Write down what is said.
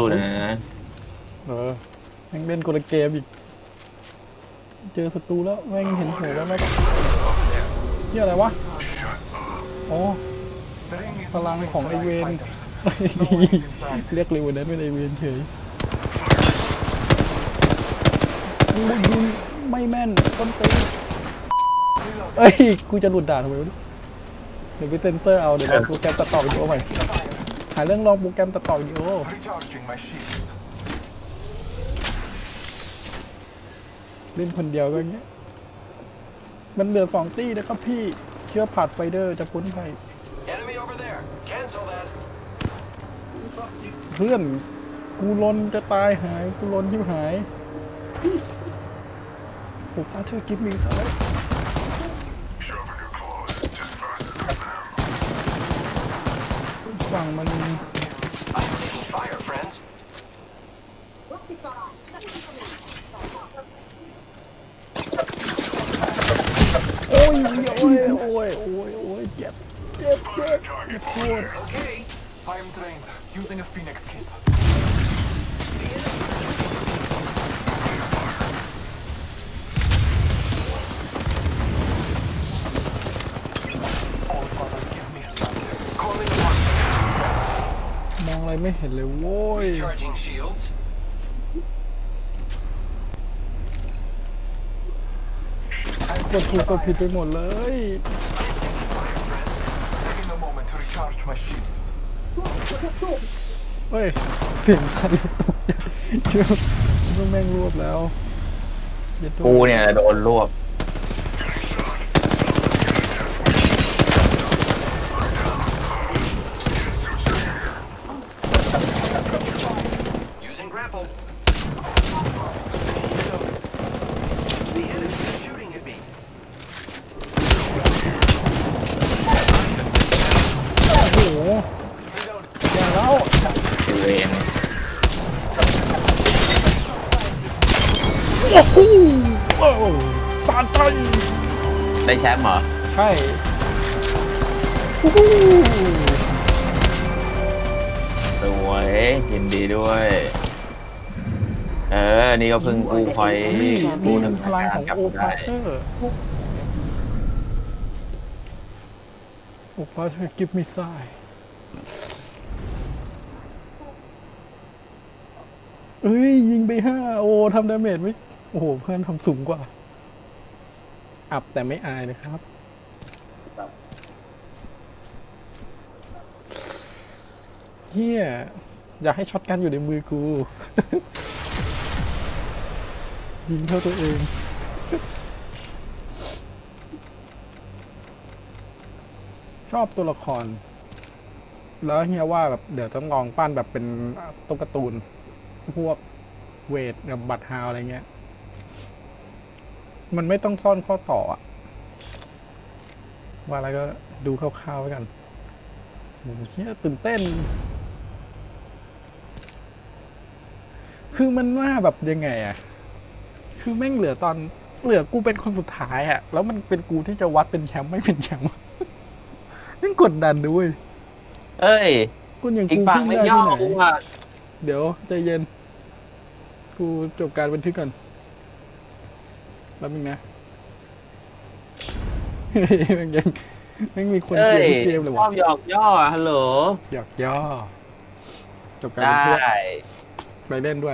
สู้นะเออแม่งเล่นคนละเกมอีก เจอศัตรูแล้วแม่งเห็นหัวแล้วแม่งเที่ยอะไรวะโอ๋อพลังของไอเวนเรียกเร็วนั้นเป็นไอเวนเฉยโอ้ยยิงไม่แม่นต้นตีเอ้ย กูจะหลุดด่านทำไมวะเดี๋ยวไปเซนเตอร์เอา เดี๋ยวลองโปรแกรมตัดต่อวิดีโอใหม่ หาเรื่องลองโปรแกรมตัดต่อวิดีโอ Recharging my shields. เล่นคนเดียวก็อย่างเงี้ย มันเหลือสองตี้นะครับพี่ เชื่อผาดไฟเดอร์จะพ้นภัย Enemy over there. Cancel that. เพื่อนกูลนจะตายหาย กูลนชิบหายโอ้ฟ้าช่วยกิฟต์มีสาย ฝั่งมัน I'm taking fire, friends. โอ้ยโอ้ยโอ้ยโอ้ยโอ้ยเจ็บเจ็บเจ็บเจ็บปวด Okay. I'm trained using a Phoenix kit. ไรไม่เห็นเลยโว้ย Recharging shields. กดถูกกดผิดไปหมดเลย Taking a moment to recharge my shields. เฮ้ยเสียงสั่นเลยตกใจเชื่อว่าแม่งรวบแล้วเย็ดตัวกูเนี่ยโดนรวบ apple. The enemy is shooting at me. โอ้โหอย่าแล้วเวนโอ้โหโอ้โหสาดใจได้แชมป์เหรอ ใช่โอ้โหสวยยินดีด้วย เออนี่ก็เพิ่งกูคอยนี่กูนี่หนึ่เป็งนพลังของกลับโอได้ฟาเตอร์โอฟาเตอร์กิฟมิสไซเอ้ย ยิงไปห้าโอ้ทำดาเมจไหมโอ้โห เพื่อนทำสูงกว่า อับแต่ไม่อายนะครับ เฮียอยากให้ช็อตกันอยู่ในมือกู ยิงเท่าตัวเอง ชอบตัวละคร แล้วเฮียว่าแบบเดี๋ยวต้องลองปั้นแบบเป็นตุ๊กตาตูน พวกเวทกับบัตรฮาวอะไรเงี้ย มันไม่ต้องซ่อนข้อต่ออะว่าอะไรก็ดูคร่าวๆไว้กันโอ้โหเฮียตื่นเต้น คือมันว่าแบบยังไงอะ คือแม่งเหลือตอนเหลือกูเป็นคนสุดท้ายอะแล้วมันเป็นกูที่จะวัดเป็นแชมป์ไม่เป็นแชมป์นั่งกดดันด้วยเอ้ยกูอย่างอีกกูฝั่งขึ้นไม่ได้ย่อที่ไหนกูอะเดี๋ยวใจเย็น กูจบการบันทึกก่อนแป๊บนึงนะเฮ้ยแม่งยังแม่งมีคนเอ้เกลียยดทุกเกมเลยชอวะบหยอกย่อฮัลโหล หยอกย่อ จบการไดบันทึก้ไปเล่นด้วย